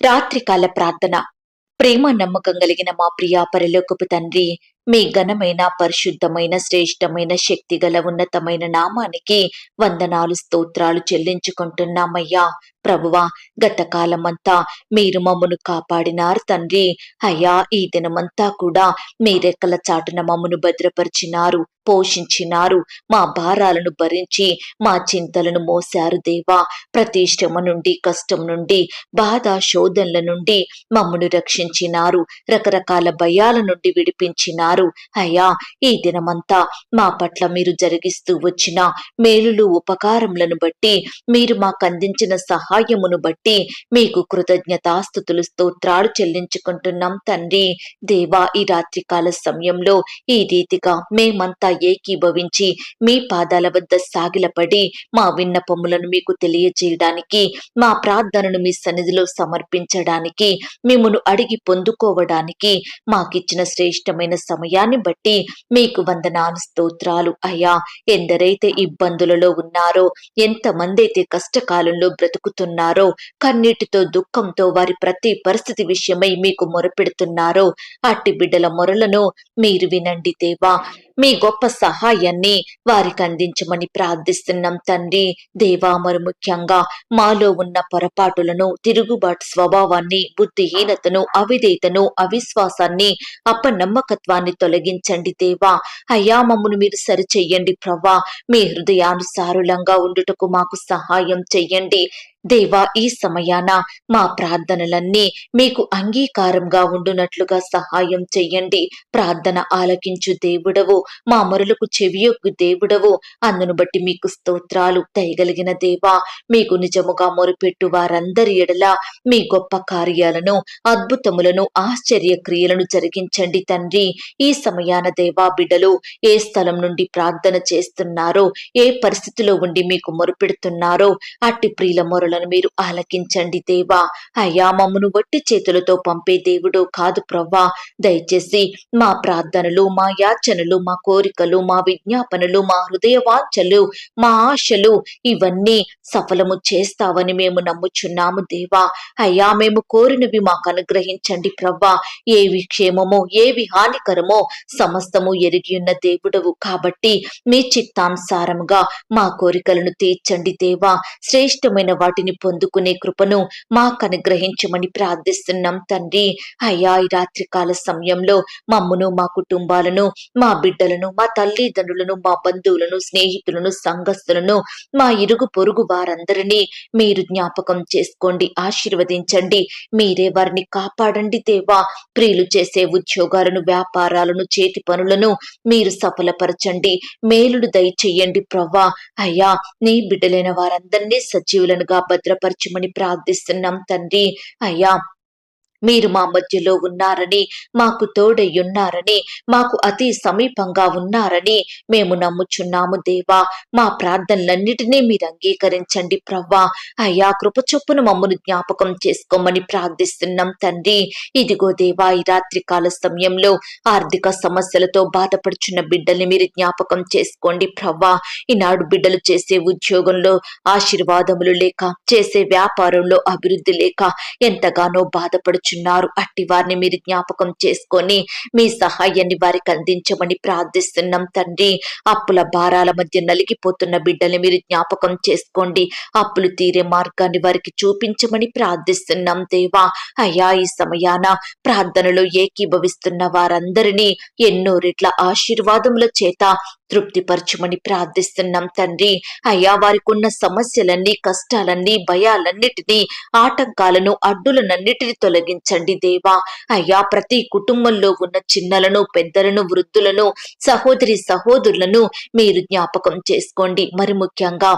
రాత్రికాల ప్రార్థన. ప్రేమ నమ్మకం కలిగిన మా ప్రియా పరలోకపు తండ్రి మీ ఘనమైన పరిశుద్ధమైన శ్రేష్టమైన శక్తిగల ఉన్నతమైన నామానికి వందనాలు స్తోత్రాలు చెల్లించుకుంటున్నామయ్యా. ప్రభువా గత కాలమంతా మీరు మమ్మను కాపాడినారు తండ్రి. అయ్యా ఈ దినమంతా కూడా మీరెక్కల చాటున మమ్మను భద్రపరిచినారు పోషించినారు మా భారాలను భరించి మా చింతలను మోశారు దేవా. ప్రతి శ్రమ నుండి కష్టం నుండి బాధ శోధనల నుండి మమ్మను రక్షించినారు రకరకాల భయాల నుండి విడిపించినారు. అయ్యా ఈ దినమంతా మా పట్ల మీరు జరిగిస్తూ వచ్చిన మేలులు ఉపకారములను బట్టి మీరు మాకు అందించిన సహాయమును బట్టి మీకు కృతజ్ఞతాస్థుతులు స్తోత్రాలు చెల్లించుకుంటున్నాం తండ్రి. దేవా ఈ రాత్రికాల సమయంలో ఈ రీతిగా మేమంతా ఏకీభవించి మీ పాదాల వద్ద సాగిలపడి మా విన్నపములను మీకు తెలియజేయడానికి మా ప్రార్థనను మీ సన్నిధిలో సమర్పించడానికి మిమ్మను అడిగి పొందుకోవడానికి మాకిచ్చిన శ్రేష్టమైన సమయాన్ని బట్టి మీకు వందనాలు స్తోత్రాలు. అయ్యా ఎందరైతే ఇబ్బందులలో ఉన్నారో ఎంతమంది అయితే కష్టకాలంలో బ్రతుకుతున్నారో కన్నీటితో దుఃఖంతో వారి ప్రతి పరిస్థితి విషయమై మీకు మొరపెడుతున్నారో అట్టి బిడ్డల మొరలను మీరు వినండి దేవా. మీ గొప్ప సహాయాన్ని వారికి అందించమని ప్రార్థిస్తున్నాం తండ్రి. దేవా మరి ముఖ్యంగా మాలో ఉన్న పొరపాటులను తిరుగుబాటు స్వభావాన్ని బుద్ధిహీనతను అవిధేయతను అవిశ్వాసాన్ని అపనమ్మకత్వాన్ని తొలగించండి దేవా. అయ్యా మమ్మను మీరు సరిచెయ్యండి ప్రవ్వా మీ హృదయానుసారులంగా ఉండుటకు మాకు సహాయం చెయ్యండి. దేవా ఈ సమయాన మా ప్రార్థనలన్నీ మీకు అంగీకారంగా ఉండునట్లుగా సహాయం చెయ్యండి. ప్రార్థన ఆలకించు దేవుడవు మా మరులకు చెవియొగ్గు దేవుడవు. అందును బట్టి మీకు స్తోత్రాలు దయగలిగిన దేవా మీకు నిజముగా మొరుపెట్టు వారందరి ఎడల మీ గొప్ప కార్యాలను అద్భుతములను ఆశ్చర్య క్రియలను జరిగించండి తండ్రి. ఈ సమయాన దేవా బిడ్డలు ఏ స్థలం నుండి ప్రార్థన చేస్తున్నారో ఏ పరిస్థితిలో ఉండి మీకు మొరుపెడుతున్నారో అట్టి ప్రియుల ప్రార్థనలను మీరు ఆలకించండి దేవా. అయ్యా మమ్మను వట్టి చేతులతో పంపే దేవుడు కాదు ప్రవ్వా. దయచేసి మా ప్రార్థనలు మా యాచనలు మా కోరికలు మా విజ్ఞాపనలు మా హృదయ వాంఛలు మా ఆశలు ఇవన్నీ సఫలము చేస్తావని మేము నమ్ముచున్నాము దేవా. అయ్యా మేము కోరినవి మాకు అనుగ్రహించండి ప్రవ్వా. ఏవి క్షేమమో ఏవి హానికరమో సమస్తము ఎరిగి ఉన్న దేవుడవు కాబట్టి మీ చిత్తానుసారముగా మా కోరికలను తీర్చండి దేవా. శ్రేష్టమైన వాటి వాటిని పొందుకునే కృపను మాకు అనుగ్రహించమని ప్రార్థిస్తున్నాం తండ్రి. అయ్యా ఈ రాత్రికాల సమయంలో మమ్మును మా కుటుంబాలను మా బిడ్డలను మా తల్లిదండ్రులను మా బంధువులను స్నేహితులను సంఘస్థులను మా ఇరుగు పొరుగు వారందరినీ మీరు జ్ఞాపకం చేసుకోండి ఆశీర్వదించండి. మీరే వారిని కాపాడండి దేవా. ప్రియులు చేసే ఉద్యోగాలను వ్యాపారాలను చేతి పనులను మీరు సఫలపరచండి. మేలుడు దయచేయండి ప్రవ్వా. అయ్యా నీ బిడ్డలైన వారందరినీ సజీవులనుగా భద్రపరచమని ప్రార్థిస్తున్నాం తండ్రి. అయ్యా మీరు మా మధ్యలో ఉన్నారని మాకు తోడయ్యున్నారని మాకు అతి సమీపంగా ఉన్నారని మేము నమ్ముచున్నాము దేవా. మా ప్రార్థనలన్నిటినీ మీరు అంగీకరించండి ప్రవ్వా. అయ్యా కృపచొప్పున మమ్మను జ్ఞాపకం చేసుకోమని ప్రార్థిస్తున్నాం తండ్రి. ఇదిగో దేవా ఈ రాత్రికాల సమయంలో ఆర్థిక సమస్యలతో బాధపడుచున్న బిడ్డల్ని మీరు జ్ఞాపకం చేసుకోండి ప్రవ్వా. ఈనాడు బిడ్డలు చేసే ఉద్యోగంలో ఆశీర్వాదములు లేక చేసే వ్యాపారంలో అభివృద్ధి లేక ఎంతగానో బాధపడుచు బాధపడుచున్నారు అట్టి వారిని మీరు జ్ఞాపకం చేసుకొని మీ సహాయాన్ని వారికి అందించమని ప్రార్థిస్తున్నాం తండ్రి. అప్పుల భారాల మధ్య నలిగిపోతున్న బిడ్డల్ని మీరు జ్ఞాపకం చేసుకోండి. అప్పులు తీరే మార్గాన్ని వారికి చూపించమని ప్రార్థిస్తున్నాం దేవా. అయ్యా ఈ సమయాన ప్రార్థనలో ఏకీభవిస్తున్న వారందరినీ ఎన్నో రెట్ల ఆశీర్వాదముల చేత తృప్తిపరచమని ప్రార్థిస్తున్నాం తండ్రి. అయ్యా వారికి ఉన్న సమస్యలన్నీ కష్టాలన్నీ భయాలన్నిటినీ ఆటంకాలను అడ్డులనన్నిటిని తొలగించండి దేవా. అయ్యా ప్రతి కుటుంబంలో ఉన్న చిన్నలను పెద్దలను వృద్ధులను సహోదరి సహోదరులను మీరు జ్ఞాపకం చేసుకోండి. మరి ముఖ్యంగా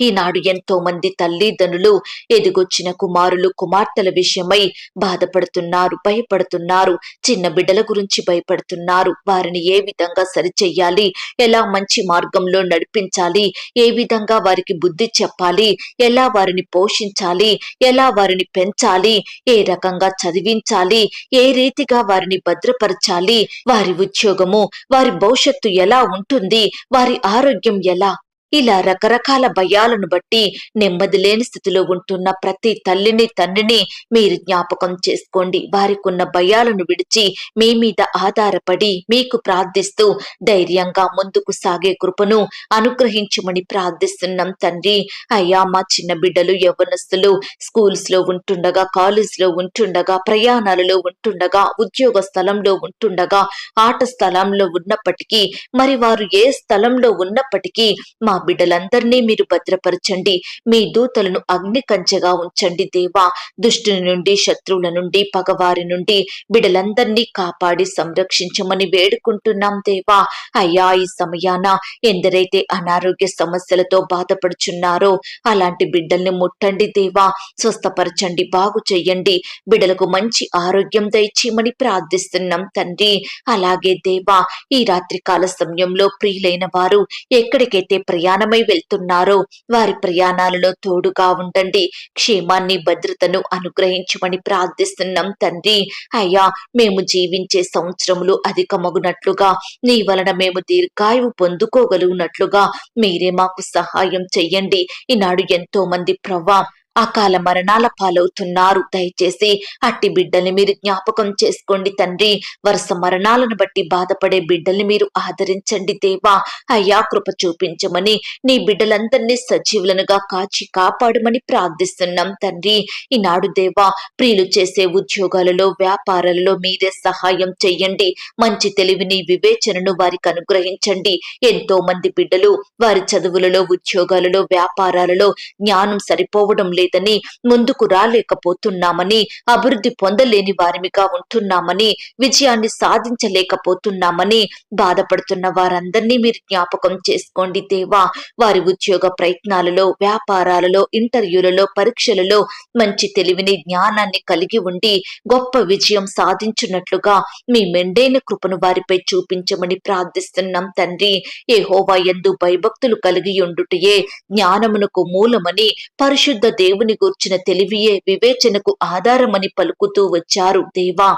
ఈనాడు ఎంతో మంది తల్లిదండ్రులు ఎదిగొచ్చిన కుమారులు కుమార్తెల విషయమై బాధపడుతున్నారు భయపడుతున్నారు చిన్న బిడ్డల గురించి భయపడుతున్నారు. వారిని ఏ విధంగా సరిచెయ్యాలి? ఎలా మంచి మార్గంలో నడిపించాలి? ఏ విధంగా వారికి బుద్ధి చెప్పాలి? ఎలా వారిని పోషించాలి? ఎలా వారిని పెంచాలి? ఏ రకంగా చదివించాలి? ఏ రీతిగా వారిని భద్రపరచాలి? వారి ఉద్యోగము వారి భవిష్యత్తు ఎలా ఉంటుంది? వారి ఆరోగ్యం ఎలా ఇలా రకరకాల భయాలను బట్టి నెమ్మది లేని స్థితిలో ఉంటున్న ప్రతి తల్లిని తండ్రిని మీరు జ్ఞాపకం చేసుకోండి. వారికున్న భయాలను విడిచి మీ మీద ఆధారపడి మీకు ప్రార్థిస్తూ ధైర్యంగా ముందుకు సాగే కృపను అనుగ్రహించమని ప్రార్థిస్తున్నాం తండ్రి. అయ్యా మా చిన్న బిడ్డలు యవనస్తులు స్కూల్స్లో ఉంటుండగా కాలేజ్లో ఉంటుండగా ప్రయాణాలలో ఉంటుండగా ఉద్యోగ స్థలంలో ఉంటుండగా ఆట స్థలంలో ఉన్నప్పటికీ మరి వారు ఏ స్థలంలో ఉన్నప్పటికీ మా బిడ్డలందరినీ మీరు భద్రపరచండి. మీ దూతలను అగ్ని కంచెగా ఉంచండి దేవా. దుష్టుని నుండి శత్రువుల నుండి పగవారి నుండి బిడ్డలందరినీ కాపాడి సంరక్షించమని వేడుకుంటున్నాం దేవా. అయ్యా ఈ సమయాన ఎందరైతే అనారోగ్య సమస్యలతో బాధపడుచున్నారో అలాంటి బిడ్డల్ని ముట్టండి దేవా. స్వస్థపరచండి బాగు చెయ్యండి. బిడ్డలకు మంచి ఆరోగ్యం దయచేయమని ప్రార్థిస్తున్నాం తండ్రి. అలాగే దేవా ఈ రాత్రి కాల సమయంలో ప్రియులైన వారు ఎక్కడికైతే ప్రయాణమై వెళ్తున్నారో. వారి ప్రయాణాలలో తోడుగా ఉండండి. క్షేమాన్ని భద్రతను అనుగ్రహించమని ప్రార్థిస్తున్నాం తండ్రి. అయ్యా మేము జీవించే సంవత్సరములు అధికమగునట్లుగా నీ వలన మేము దీర్ఘాయువు పొందుకోగలుగునట్లుగా మీరే మాకు సహాయం చెయ్యండి. ఈనాడు ఎంతో మంది ప్రవ్వా అకాల మరణాల పాలవుతున్నారు. దయచేసి అట్టి బిడ్డల్ని మీరు జ్ఞాపకం చేసుకోండి తండ్రి. వరుస మరణాలను బట్టి బాధపడే బిడ్డల్ని మీరు ఆదరించండి దేవా. అయ్యా కృప చూపించమని నీ బిడ్డలందరినీ సజీవులనుగా కాచి కాపాడమని ప్రార్థిస్తున్నాం తండ్రి. ఈనాడు దేవా ప్రియులు చేసే ఉద్యోగాలలో వ్యాపారాలలో మీరే సహాయం చెయ్యండి. మంచి తెలివిని వివేచనను వారికి అనుగ్రహించండి. ఎంతో మంది బిడ్డలు వారి చదువులలో ఉద్యోగాలలో వ్యాపారాలలో జ్ఞానం సరిపోవడం లేదని ముందుకు రాలేకపోతున్నామని అభివృద్ధి పొందలేని వారిమిగా ఉంటున్నామని విజయాన్ని సాధించలేకపోతున్నామని బాధపడుతున్న వారందరినీ మీరు జ్ఞాపకం చేసుకోండి దేవా. వారి ఉద్యోగ ప్రయత్నాలలో వ్యాపారాలలో ఇంటర్వ్యూలలో పరీక్షలలో మంచి తెలివిని జ్ఞానాన్ని కలిగి ఉండి గొప్ప విజయం సాధించున్నట్లుగా మీ మెండైన కృపను వారిపై చూపించమని ప్రార్థిస్తున్నాం తండ్రి. ఏ హోవా ఎందు భయభక్తులు కలిగి ఉండుటయే జ్ఞానమునకు మూలమని పరిశుద్ధ దేవుని గూర్చిన తెలివియే వివేచనకు ఆధారమని పలుకుతూ వచ్చారు. దేవా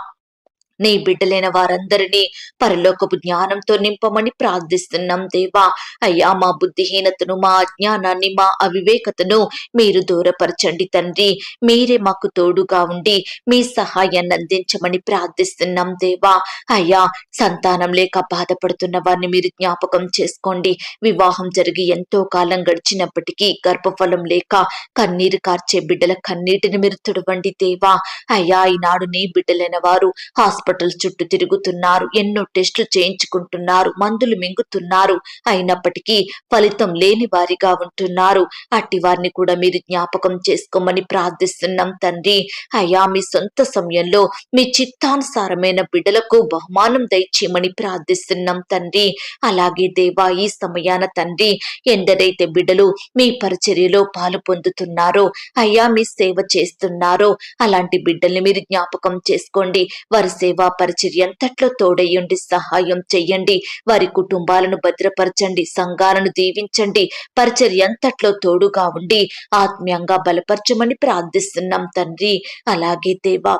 నీ బిడ్డలైన వారందరినీ పరలోకపు జ్ఞానంతో నింపమని ప్రార్థిస్తున్నాం దేవా. అయ్యా మా బుద్ధిహీనతను మా అజ్ఞానాన్ని మా అవివేకతను మీరు దూరపరచండి తండ్రి. మీరే మాకు తోడుగా ఉండి మీ సహాయాన్ని అందించమని ప్రార్థిస్తున్నాం దేవా. అయ్యా సంతానం లేక బాధపడుతున్న వారిని మీరు జ్ఞాపకం చేసుకోండి. వివాహం జరిగి ఎంతో కాలం గడిచినప్పటికీ గర్భఫలం లేక కన్నీరు కార్చే బిడ్డల కన్నీటిని మీరు తుడవండి దేవా. అయ్యా ఈనాడు నీ బిడ్డలైన వారు హాస్పిటల్ చుట్టూ తిరుగుతున్నారు. ఎన్నో టెస్టులు చేయించుకుంటున్నారు. మందులు మింగుతున్నారు. అయినప్పటికీ ఫలితం లేని వారిగా ఉంటున్నారు. అట్టి వారిని కూడా మీరు జ్ఞాపకం చేసుకోమని ప్రార్థిస్తున్నాం తండ్రి. అయ్యా మీ సొంత సమయంలో మీ చిత్తానుసారమైన బిడ్డలకు బహుమానం దయచేయమని ప్రార్థిస్తున్నాం తండ్రి. అలాగే దేవా ఈ సమయాన తండ్రి ఎందరైతే బిడ్డలు మీ పరిచర్యలో పాలు పొందుతున్నారో అయ్యా మీ సేవ చేస్తున్నారో అలాంటి బిడ్డల్ని మీరు జ్ఞాపకం చేసుకోండి. వారి సేవ పరిచర్య అంతట్లో తోడయ్యండి సహాయం చెయ్యండి. వారి కుటుంబాలను భద్రపరచండి. సంఘాలను దీవించండి. పరిచర్య అంతట్లో తోడుగా ఉండి ఆత్మీయంగా బలపరచమని ప్రార్థిస్తున్నాం తండ్రి. అలాగే దేవా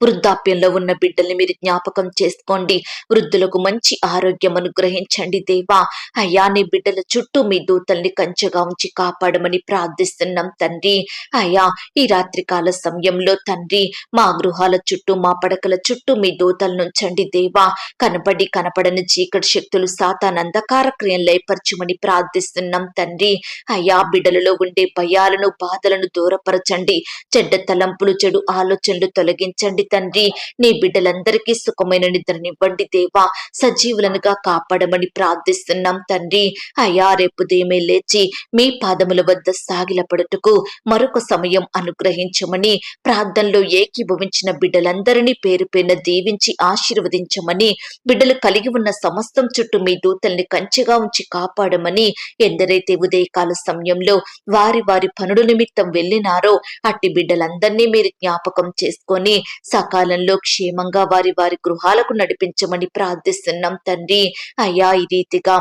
వృద్ధాప్యంలో ఉన్న బిడ్డల్ని మీరు జ్ఞాపకం చేసుకోండి. వృద్ధులకు మంచి ఆరోగ్యం అనుగ్రహించండి దేవా. అయ్యా నీ బిడ్డల చుట్టూ మీ దూతల్ని కంచెగా ఉంచి కాపాడమని ప్రార్థిస్తున్నాం తండ్రి. అయ్యా ఈ రాత్రికాల సమయంలో తండ్రి మా గృహాల చుట్టూ మా పడకల చుట్టూ మీ దూతలను ఉంచండి దేవా. కనపడి కనపడని చీకటి శక్తులు సాతాన్ అంధకార క్రియలు ఏర్పరచమని ప్రార్థిస్తున్నాం తండ్రి. అయ్యా బిడ్డలలో ఉండే భయాలను బాధలను దూరపరచండి. చెడ్డ తలంపులు చెడు ఆలోచనలు తొలగించండి ఇవ్వండి తండ్రి నీ బిడ్డలందరికీ సుఖమైన నిద్రనివ్వండి దేవా. సజీవులనుగా కాపాడమని ప్రార్థిస్తున్నాం తండ్రి. అయ్యా రేపు దేమే లేచి మీ పాదముల వద్ద సాగిలపడుటకు మరొక సమయం అనుగ్రహించమని ప్రార్థనలో ఏకీభవించిన బిడ్డలందరినీ పేరు పేరున దీవించి ఆశీర్వదించమని బిడ్డలు కలిగి ఉన్న సమస్తం చుట్టూ మీ దూతల్ని కంచెగా ఉంచి కాపాడమని ఎందరైతే ఉదయకాల సమయంలో వారి వారి పనుల నిమిత్తం వెళ్ళినారో అట్టి బిడ్డలందరినీ మీరు జ్ఞాపకం చేసుకొని సకాలంలో క్షేమంగా వారి వారి గృహాలకు నడిపించమని ప్రార్థిస్తున్నాం తండ్రి. అయ్యా ఈ రీతిగా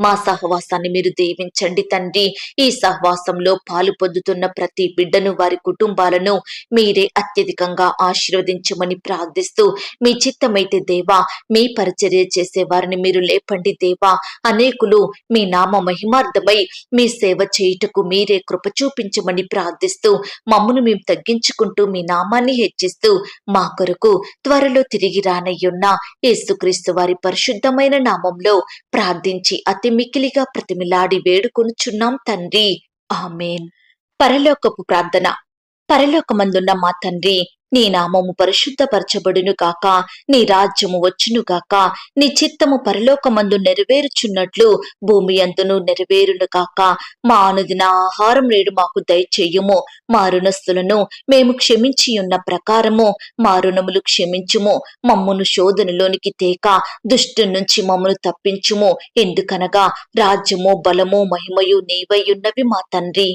మా సహవాసాన్ని మీరు దీవించండి తండ్రి. ఈ సహవాసంలో పాలు పొందుతున్న ప్రతి బిడ్డను వారి కుటుంబాలను మీరే అత్యధికంగా ఆశీర్వదించమని ప్రార్థిస్తూ మీ చిత్తమైతే దేవా మీ పరిచర్య చేసే వారిని మీరు లేపండి దేవా. అనేకులు మీ నామ మహిమార్థమై మీ సేవ చేయుటకు మీరే కృప చూపించమని ప్రార్థిస్తూ మమ్మను మేము తగ్గించుకుంటూ మీ నామాన్ని హెచ్చిస్తూ మా కొరకు త్వరలో తిరిగి రానయ్యున్న యేసుక్రీస్తు వారి పరిశుద్ధమైన నామంలో ప్రార్థించి అతి మికిలిగా ప్రతిమిలాడి వేడుకొనుచున్నాం తండ్రి. ఆమెన్. పరలోకపు ప్రార్థన. పరలోకమందున్న మా తండ్రి నీ నామము పరిశుద్ధపరచబడును గాక. నీ రాజ్యము వచ్చును గాక. నీ చిత్తము పరలోకమందు నెరవేరుచున్నట్లు భూమి అందును నెరవేరును గాక. మా అనుదిన ఆహారం నేడు మాకు దయచేయుము. మా రుణస్థులను మేము క్షమించి ఉన్న ప్రకారము మా రుణములు క్షమించుము. మమ్మును శోధనలోనికి తేక దుష్టు నుంచి మమ్మను తప్పించుము. ఎందుకనగా రాజ్యము బలము మహిమయు నీవై ఉన్నవి మా తండ్రి.